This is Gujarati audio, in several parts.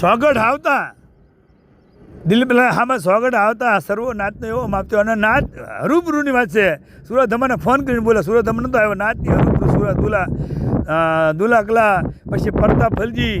સ્વાગત આવતા. દિલીપલા હામાં સોગઢ આવતા. સર્વો નાચનો એવો માપતો અને નાથ હરૂબરૂની વાત છે. સુરત અમને ફોન કરીને બોલે, સુરત અમને તો આવ્યો. નાથની હરૂબરૂ સુરત, દુલા દુલા કલા પછી પ્રતાપ ફલજી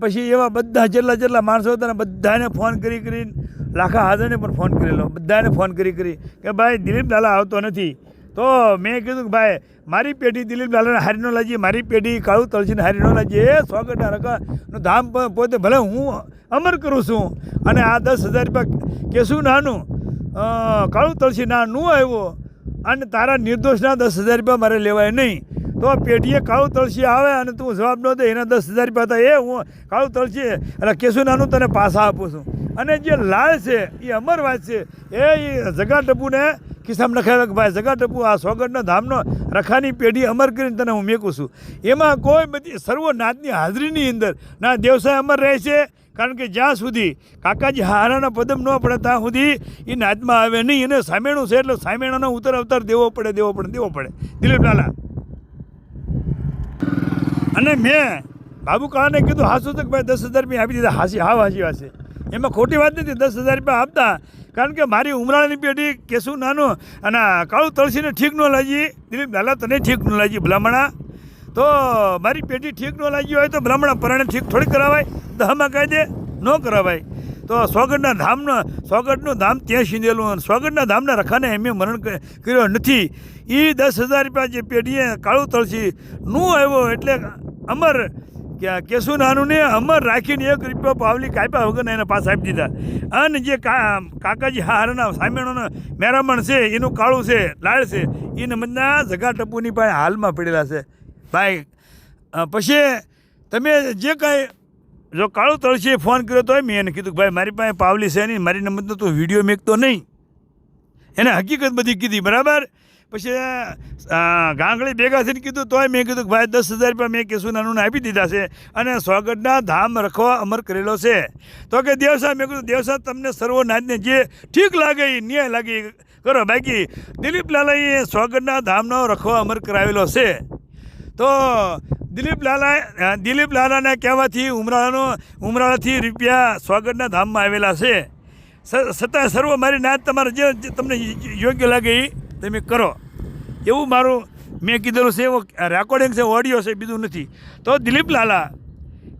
પછી એવા બધા જેટલા જેટલા માણસો હતા ને બધાને ફોન કરી કરીને લાખા હાજરને પણ ફોન કરેલો. બધાને ફોન કરી કરી કે, ભાઈ, દિલીપ લાલા આવતો નથી. તો મેં કીધું કે ભાઈ, મારી પેઢી દિલીપ લાલાને હારી ન લાજી મારી પેઢી કાળુ તળસીને હારી ન લાજી એ સ્વાગતના રકાનું ધામ પોતે ભલે હું અમર કરું છું, અને આ દસ હજાર રૂપિયા કેશું નાનું કાળુ તળસી નાનું આવ્યો, અને તારા નિર્દોષના દસ હજાર રૂપિયા મારે લેવાય નહીં. તો પેઢીએ કાળું તળસી આવે અને તું જવાબ ન દે, એના દસ હજાર રૂપિયા હતા, એ હું કાળું તળસી એટલે કેશું નાનું તને પાછા આપું છું. અને જે લાળ છે, એ અમર વાત છે, એ જગા ટપુને ખિસ્સામાં નખાવે કે ભાઈ જગા ટપુ, આ સોગંદના ધામનો રખાની પેઢી અમર કરીને તને હું મેકું છું. એમાં કોઈ બધી સર્વ નાતની હાજરીની અંદર ના દેવસાય અમર રહે છે. કારણ કે જ્યાં સુધી કાકાજી હારાના પદમ ન પડે ત્યાં સુધી એ નાદમાં આવે નહીં. એને સામેણું છે એટલે સામેણાનો ઉત્તર અવતાર દેવો પડે દેવો પડે દેવો પડે. દિલીપ લાલા. અને મેં બાબુ કાને કીધું, હાસુ તો કે ભાઈ દસ હજાર રૂપિયા આપી દીધા. હાસી હા હાસી હાસી એમાં ખોટી વાત નથી. દસ હજાર રૂપિયા આપતા કારણ કે મારી ઉમરાળાની પેઢી કેશું નાનું અને કાળું તળસીને ઠીક ન લાગી. દિલીપ લાલા તને ઠીક ન લાગી, બ્રાહ્મણા. તો મારી પેઢી ઠીક ન લાગી હોય તો બ્રાહ્મણા પરણે ઠીક થોડી કરાવાય. દહમાં કાયદે ન કરાવાય. તો સ્વાગતના ધામનો સ્વાગતનું ધામ ત્યાં સીંધેલું અને સ્વાગતના ધામના રખાને એમે મરણ કર્યો નથી. એ દસ હજાર રૂપિયા જે પેઢીએ કાળું તળસી નું આવ્યો એટલે અમર કે કેશું નાનું ને અમર રાખીને એક રૂપિયો પાવલી કાપ્યા વગર એને પાસ આપી દીધા. અને જે કાકાજી હારના સામેણોના મેરામણ છે, એનું કાળું છે, લાળ છે, એને મજના જગા ટપુની પાસે હાલમાં પડેલા છે. ભાઈ પછી તમે જે કાંઈ જો કાળું તળસીએ ફોન કર્યો તો મેં એને કીધું ભાઈ, મારી પાસે પાવલી છે નહીં, મારી નંબરનો તું વીડિયો મેકતો નહીં. એને હકીકત બધી કીધી, બરાબર? પછી ગાંગળી ભેગા થઈને કીધું, તોય મેં કીધું કે ભાઈ દસ હજાર રૂપિયા મેં કેશું નાનું આપી દીધા છે અને સ્વાગતના ધામ રખવા અમર કરેલો છે. તો કે દેવસા મેં કીધું દેવસા તમને સર્વનાથને જે ઠીક લાગે એ ન્યાય લાગે કરો. બાકી દિલીપ લાલાએ સ્વાગતના ધામનો રખવા અમર કરાવેલો છે. તો દિલીપ લાલા દિલીપ લાલાના કહેવાથી ઉમરાળાનો, ઉમરાળાથી રૂપિયા સ્વાગતના ધામમાં આવેલા છે. છતાં સર્વ મારી નાત તમારે જે તમને યોગ્ય લાગે એ તમે કરો. એવું મારું, મેં કીધેલું છે, એવો રેકોર્ડિંગ છે ઓડિયો છે, બીજું નથી. તો દિલીપ લાલા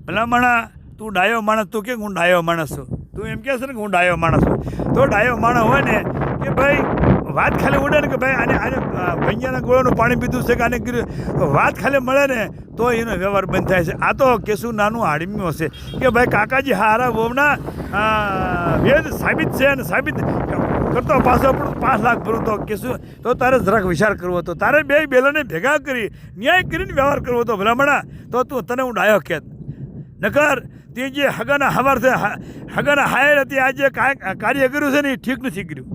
ભલામણા તું ડાયો માણસ, તું કે હું ડાયો માણસ છું? તું એમ કહે છે ને કે હું ડાયો માણસ છું. તો ડાયો માણસ હોય ને, કે ભાઈ, વાત ખાલી ઉડે ને કે ભાઈ, આને આને ભૈયાના ગોળાનું પાણી પીધું છે કે આને વાત ખાલી મળે ને, તો એનો વ્યવહાર બંધ થાય છે. આ તો કેશું નાનું હાડમ્યું હશે કે ભાઈ કાકાજી હારા બોમના વેદ સાબિત છે અને સાબિત કરતો પાછો પણ પાંચ લાખ ભરું તો કેશું તો તારે જરાક વિચાર કરવો હતો. તારે બે બેલાને ભેગા કરી ન્યાય કરીને વ્યવહાર કરવો હતો. ભલામણા, તો તું તને હું ડાયો કહેત નકર, તે જે હગાના હવાર છે હગાના હાયર હતી, આ જે કાર્ય કર્યું છે ને એ ઠીક નથી કર્યું.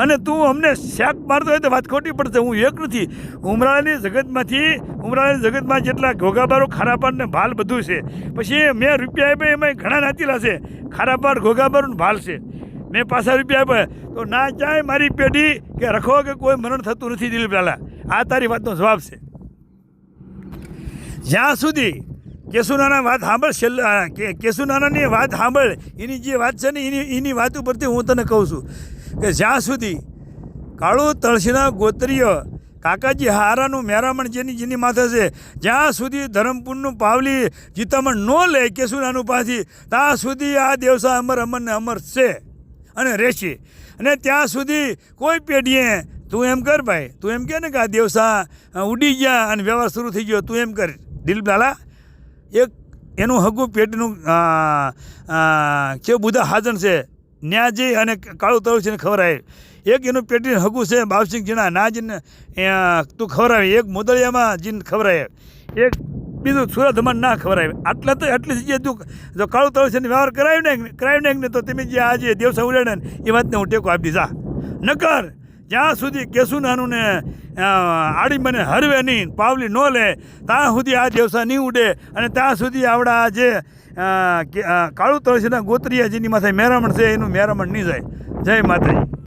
અને તું અમને શેક મારતો હોય તો વાત ખોટી પડશે. હું એક નથી. ઉમરાળાની જગતમાંથી, ઉમરાળાની જગતમાં જેટલા ઘોઘાબારો ખારાપાર ને ભાલ બધું છે. પછી મેં રૂપિયા આપ્યા એમાં ઘણા નાચેલા છે. ખારાપાર ઘોઘાબારો ભાલ છે. મેં પાછા રૂપિયા આપ્યા. તો ના ચાય મારી પેઢી કે રખો કે કોઈ મરણ થતું નથી દિલીપ લાલા. આ તારી વાતનો જવાબ છે. જ્યાં સુધી કેશુનાના વાત સાંભળ, છેલ્લા કેશુનાનાની વાત સાંભળ, એની જે વાત છે ને, એની એની વાત ઉપરથી હું તને કહું છું કે જ્યાં સુધી કાળું તળસીના ગોત્રીય કાકાજી હારાનું મેરામણ જેની જેની માથે છે, જ્યાં સુધી ધરમપુરનું પાવલી જીતામણ ન લે કેશુનાનું પાછી ત્યાં સુધી આ દેવસા અમર અમર ને અમર છે. અને રહેશે અને ત્યાં સુધી કોઈ પેઢીએ તું એમ કર ભાઈ તું એમ કે ને કે આ દેવસા ઉડી ગયા અને વ્યવહાર શરૂ થઈ ગયો તું એમ કર. દિલીપ એક એનું હગું પેટનું કેવું બધા હાજન છે ન્યા જઈ અને કાળું તળું છે ને ખવડાવે એક એનું પેટીને હગું છે બાવસિંહ જીણા ના જઈને અ, તું ખવડાવે એક મોદળિયામાં જીને ખવડાવે એક બીજું સુરતમાં ના ખવડાવે આટલા તો એટલી જગ્યાએ તું જો કાળું તળું છે ને વ્યવહાર કરાવી ને કરાવી ને, તો તમે જે આજે દેવસા ઉડાડે ને, એ વાતને હું ટેકો આપી જા નકર જ્યાં સુધી કેશુનાનું ને આડી મને હરવે નહીં, પાવલી ન લે, ત્યાં સુધી આ દેવસા નહીં ઉડે અને ત્યાં સુધી આવડા જે કાળું તળસીના ગોત્રીયા જેની માથે મેરામણ છે, એનું મેરામણ નહીં જાય. જય માતાજી.